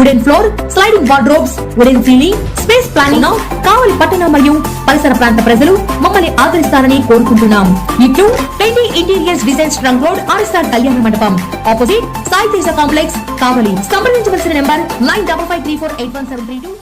wooden floor sliding wardrobes wooden ceiling space planning Kavali పట్టణ మరియు పరిసర ప్రాంత ప్రజలు మమ్మల్ని ఆదరిస్తారని కోరుకుంటున్నాం. ఇట్లు trendy interiors design trunk road RSR కళ్యాణ మండపం. Opposite Sai Teja complex Kavali. సంప్రదించవలసిన number nine double five three four eight one seven three two.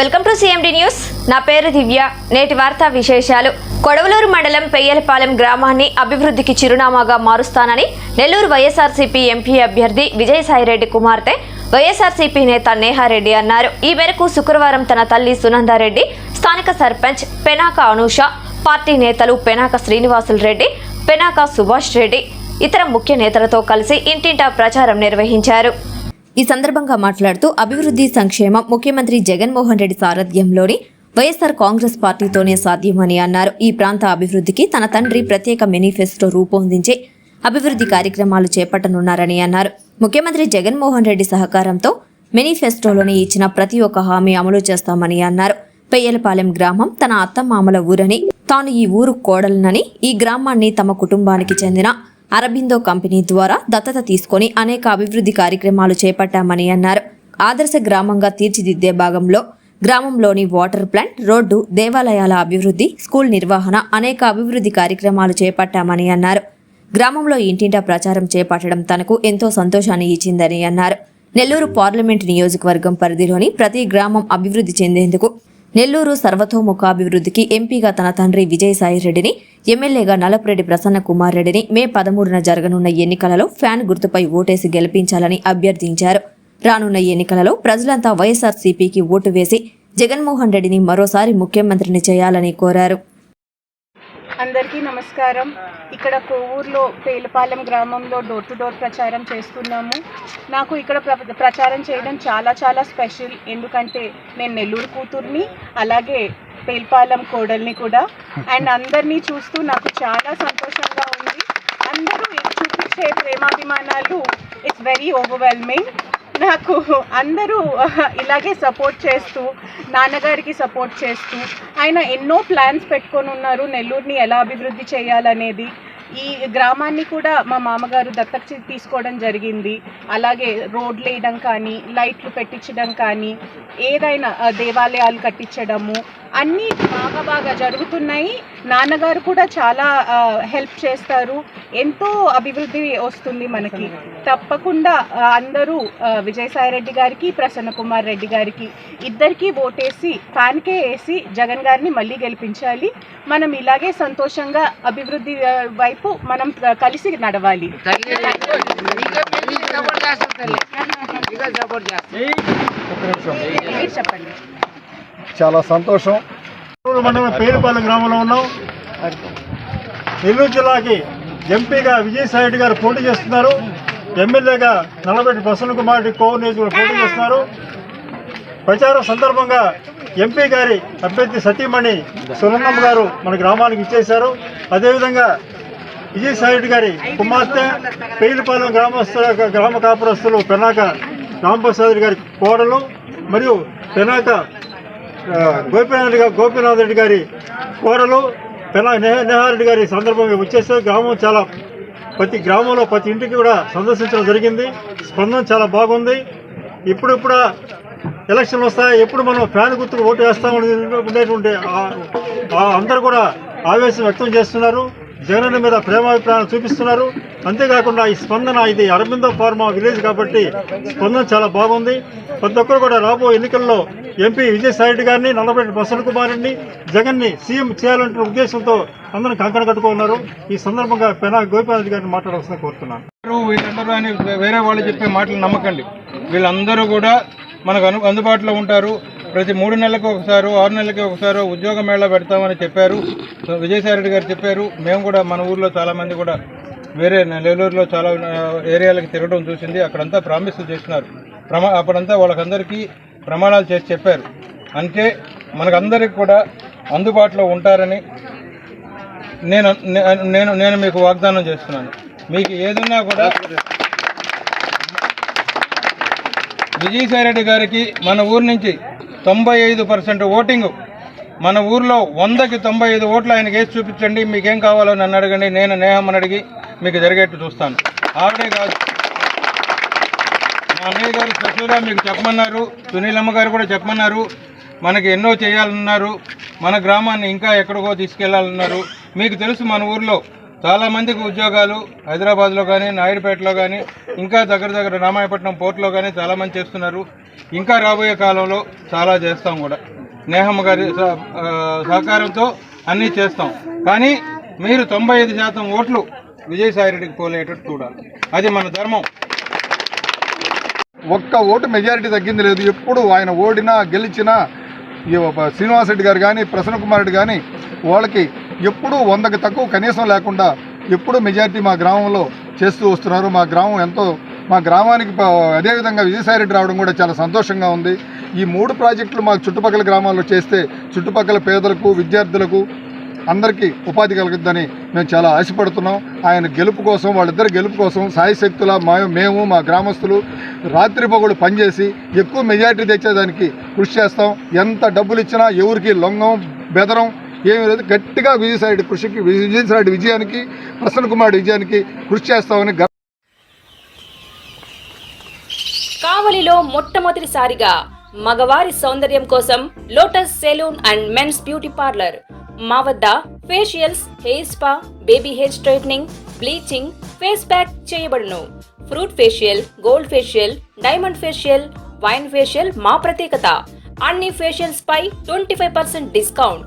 Welcome to CMD news. నా పేరు దివ్య. నేటి వార్తా విశేషాలు. కొడవలూరు మండలం పెయ్యలపాలెం గ్రామాన్ని అభివృద్ధికి చిరునామాగా మారుస్తానని నెల్లూరు వైఎస్ఆర్సీపీ ఎంపీ అభ్యర్థి విజయసాయిరెడ్డి కుమార్తె వైఎస్ఆర్సీపీ నేత నేహారెడ్డి అన్నారు. ఈ మేరకు శుక్రవారం తన తల్లి సునందారెడ్డి స్థానిక సర్పంచ్ పెనాక అనూష పార్టీ నేతలు పెనాక శ్రీనివాసులు రెడ్డి పెనాక సుభాష్ రెడ్డి ఇతర ముఖ్య నేతలతో కలిసి ఇంటింటా ప్రచారం నిర్వహించారు. ఈ సందర్భంగా మాట్లాడుతూ అభివృద్ధి సంక్షేమం ముఖ్యమంత్రి జగన్మోహన్ రెడ్డి సారథ్యంలోని వైఎస్ఆర్ కాంగ్రెస్ పార్టీతోనే సాధ్యమని అన్నారు. ఈ ప్రాంత అభివృద్ధికి తన తండ్రి ప్రత్యేక మేనిఫెస్టో రూపొందించి అభివృద్ధి కార్యక్రమాలు చేపట్టనున్నారని అన్నారు. ముఖ్యమంత్రి జగన్మోహన్ రెడ్డి సహకారంతో మేనిఫెస్టోలోని ఇచ్చిన ప్రతి ఒక్క హామీ అమలు చేస్తామని అన్నారు. పెయ్యలపాలెం గ్రామం తన అత్తమామల ఊరని తాను ఈ ఊరు కోడలనని ఈ గ్రామాన్ని తమ కుటుంబానికి చెందిన అరబిందో కంపెనీ ద్వారా దత్తత తీసుకొని అనేక అభివృద్ధి కార్యక్రమాలు చేపట్టామని అన్నారు. ఆదర్శ గ్రామంగా తీర్చిదిద్దే భాగంలో గ్రామంలోని వాటర్ ప్లాంట్ రోడ్డు దేవాలయాల అభివృద్ధి స్కూల్ నిర్వహణ అనేక అభివృద్ధి కార్యక్రమాలు చేపట్టామని అన్నారు. గ్రామంలో ఇంటింటా ప్రచారం చేపట్టడం తనకు ఎంతో సంతోషాన్ని ఇచ్చిందని అన్నారు. నెల్లూరు పార్లమెంట్ నియోజకవర్గం పరిధిలోని ప్రతి గ్రామం అభివృద్ధి చెందేందుకు నెల్లూరు సర్వతోముఖాభివృద్ధికి ఎంపీగా తన తండ్రి విజయసాయి రెడ్డిని ఎమ్మెల్యేగా నలపరెడ్డి ప్రసన్న కుమార్ రెడ్డిని మే పదమూడున జరగనున్న ఎన్నికలలో ఫ్యాన్ గుర్తుపై ఓటేసి గెలిపించాలని అభ్యర్థించారు. రానున్న ఎన్నికలలో ప్రజలంతా వైఎస్ఆర్సీపీకి ఓటు వేసి జగన్మోహన్ రెడ్డిని మరోసారి ముఖ్యమంత్రిని చేయాలని కోరారు. అందరికీ నమస్కారం. ఇక్కడ కోవూరులో పేలపాలెం గ్రామంలో డోర్ టు డోర్ ప్రచారం చేస్తున్నాము. నాకు ఇక్కడ ప్ర ప్రచారం చేయడం చాలా చాలా స్పెషల్. ఎందుకంటే నేను నెల్లూరు కూతుర్ని అలాగే పేల్పాలెం కోడల్ని కూడా. అండ్ అందరినీ చూస్తూ నాకు చాలా సంతోషంగా ఉంది. అందరూ చూపించే ప్రేమాభిమానాలు ఇట్స్ వెరీ ఓవర్వెల్మింగ్ నాకు అందరూ ఇలాగే సపోర్ట్ చేస్తూ నాన్నగారికి సపోర్ట్ చేస్తూ ఆయన ఎన్నో ప్లాన్స్ పెట్టుకొని ఉన్నారు నెల్లూరుని ఎలా అభివృద్ధి చేయాలనేది. ఈ గ్రామాన్ని కూడా మా మామగారు దత్తక తీసుకోవడం జరిగింది. అలాగే రోడ్లు వేయడం కానీ లైట్లు పెట్టించడం కానీ ఏదైనా దేవాలయాలు కట్టించడము అన్నీ బాగా బాగా జరుగుతున్నాయి నాన్నగారు కూడా చాలా హెల్ప్ చేస్తారు ఎంతో అభివృద్ధి వస్తుంది మనకి తప్పకుండా అందరూ విజయసాయి రెడ్డి గారికి ప్రసన్న కుమార్ రెడ్డి గారికి ఇద్దరికి ఓటేసి ఫ్యాన్కే వేసి జగన్ గారిని మళ్ళీ గెలిపించాలి మనం ఇలాగే సంతోషంగా అభివృద్ధి వైపు మనం కలిసి నడవాలి చెప్పండి చాలా సంతోషం. మండలం పేరుపాలెం గ్రామంలో ఉన్నాం. నెల్లూరు జిల్లాకి ఎంపీగా విజయసాయిరెడ్డి గారు పోటీ చేస్తున్నారు. ఎమ్మెల్యేగా నల్లబెట్టి ప్రసన్న కుమార్ రెడ్డి కోవూరు నియోజకవర్గం పోటీ చేస్తున్నారు. ప్రచారం సందర్భంగా ఎంపీ గారి అభ్యర్థి సతీమణి సునందమ్మ గారు మన గ్రామానికి ఇచ్చేశారు. అదేవిధంగా విజయసాయిరెడ్డి గారి కుమార్తె పేలిపాలెం గ్రామస్తుల గ్రామ కాపురస్తులు పెనాక రాంప్రసాద్ గారి కోడలు మరియు పెనాక గోపీనాథ్ రెడ్డి గోపీనాథ్ రెడ్డి గారి కోరలు పెనా నెహారెడ్డి గారి సందర్భంగా వచ్చేస్తే గ్రామం చాలా ప్రతి గ్రామంలో ప్రతి ఇంటికి కూడా సందర్శించడం జరిగింది. స్పందన చాలా బాగుంది. ఇప్పుడిప్పుడు ఎలక్షన్లు వస్తాయి. ఎప్పుడు మనం ఫ్యాన్ గుర్తుకు ఓటు వేస్తామని ఉండేటువంటి ఆ- అందరూ కూడా ఆవేశం వ్యక్తం చేస్తున్నారు. జగనన్న మీద ప్రేమాభిప్రాయం చూపిస్తున్నారు. అంతేకాకుండా ఈ స్పందన ఇది అరవిందో ఫార్మా విలేజ్ కాబట్టి స్పందన చాలా బాగుంది. ప్రతి ఒక్కరు కూడా రాబో ఎన్నికల్లో ఎంపీ విజయసాయిరెడ్డి గారిని నల్లబెట్టి ప్రసన్న కుమారిని జగన్ని సీఎం చేయాలంటున్న ఉద్దేశంతో అందరం కంకణ కట్టుకున్నారు. ఈ సందర్భంగా పెనా గోపినాథ్ గారిని మాట్లాడవలసింది కోరుతున్నాను. వీళ్ళందరూ అని వేరే వాళ్ళు చెప్పే మాటలు నమ్మకండి. వీళ్ళందరూ కూడా మనకు అను అందుబాటులో ఉంటారు. ప్రతి మూడు నెలలకు ఒకసారి ఆరు నెలలకి ఒకసారి ఉద్యోగ మేళా పెడతామని చెప్పారు. విజయసాయి విజయసాయిరెడ్డి గారు చెప్పారు. మేము కూడా మన ఊర్లో చాలామంది కూడా వేరే నెల్లూరులో చాలా ఏరియాలకు తిరగడం చూసింది. అక్కడంతా ప్రామిస్ చేస్తున్నారు. ప్రమా అప్పుడంతా వాళ్ళకందరికీ ప్రమాణాలు చేసి చెప్పారు. అంటే మనకందరికి కూడా అందుబాటులో ఉంటారని నేను నేను నేను మీకు వాగ్దానం చేస్తున్నాను. మీకు ఏదన్నా కూడా విజయసాయి రెడ్డి గారికి మన ఊరు నుంచి తొంభై ఐదు పర్సెంట్ ఓటింగ్. మన ఊర్లో వందకి తొంభై ఐదు ఓట్లు ఆయనకి వేసి చూపించండి మీకేం కావాలో నన్ను అడగండి నేను నేహమ్మని అడిగి మీకు జరిగేట్టు చూస్తాను. ఆవిడే కాదు. మా అన్నయ్య గారు స్పెషల్గా మీకు చెప్పమన్నారు సునీలమ్మ గారు కూడా చెప్పమన్నారు మనకి ఎన్నో చేయాలన్నారు మన గ్రామాన్ని ఇంకా ఎక్కడికో తీసుకెళ్ళాలన్నారు. మీకు తెలుసు మన ఊర్లో చాలామందికి ఉద్యోగాలు హైదరాబాద్లో కానీ నాయుడుపేటలో కానీ ఇంకా దగ్గర దగ్గర రామాయపట్నం పోర్టులో కానీ చాలామంది చేస్తున్నారు. ఇంకా రాబోయే కాలంలో చాలా చేస్తాం కూడా. నేహమ్మ గారి సహ- సహకారంతో అన్నీ చేస్తాం. కానీ మీరు తొంభై ఐదు శాతం ఓట్లు విజయసాయిరెడ్డికి పోలేటట్టు చూడాలి. అది మన ధర్మం. ఒక్క ఓటు మెజారిటీ తగ్గింది లేదు. ఎప్పుడు ఆయన ఓడినా గెలిచినా ఈ ఒక శ్రీనివాసరెడ్డి గారు కానీ ప్రసన్న కుమార్ రెడ్డి కానీ వాళ్ళకి ఎప్పుడూ వందకు తక్కువ కనీసం లేకుండా ఎప్పుడూ మెజారిటీ మా గ్రామంలో చేస్తూ వస్తున్నారు. మా గ్రామం ఎంతో మా గ్రామానికి అదేవిధంగా విజయసాయిరెడ్డి రావడం కూడా చాలా సంతోషంగా ఉంది. ఈ మూడు ప్రాజెక్టులు మా చుట్టుపక్కల గ్రామాల్లో చేస్తే చుట్టుపక్కల పేదలకు విద్యార్థులకు అందరికీ ఉపాధి కలుగుద్దని మేము చాలా ఆశపడుతున్నాం. ఆయన గెలుపు కోసం వాళ్ళిద్దరు గెలుపు కోసం సాయశక్తుల మా మేము మా గ్రామస్తులు రాత్రి పగలు పనిచేసి ఎక్కువ మెజారిటీ తెచ్చేదానికి కృషి చేస్తాం. ఎంత డబ్బులు ఇచ్చినా ఎవరికి లొంగం బెదరం ఏమీ లేదు. గట్టిగా విజయసాయి కృషికి విజయసాయి విజయానికి ప్రసన్న కుమార్ విజయానికి కృషి చేస్తామని కావలిలో మొట్టమొదటిసారిగా మగవారి సౌందర్యం కోసం lotus salon and men's beauty parlour. మా వద్ద facials hair spa baby hair straightening bleaching face pack చేయబడును. Fruit facial gold facial diamond facial wine facial మా ప్రత్యేకత. అన్ని ఫేషియల్స్ పై ట్వంటీ ఫైవ్ పర్సెంట్ డిస్కౌంట్.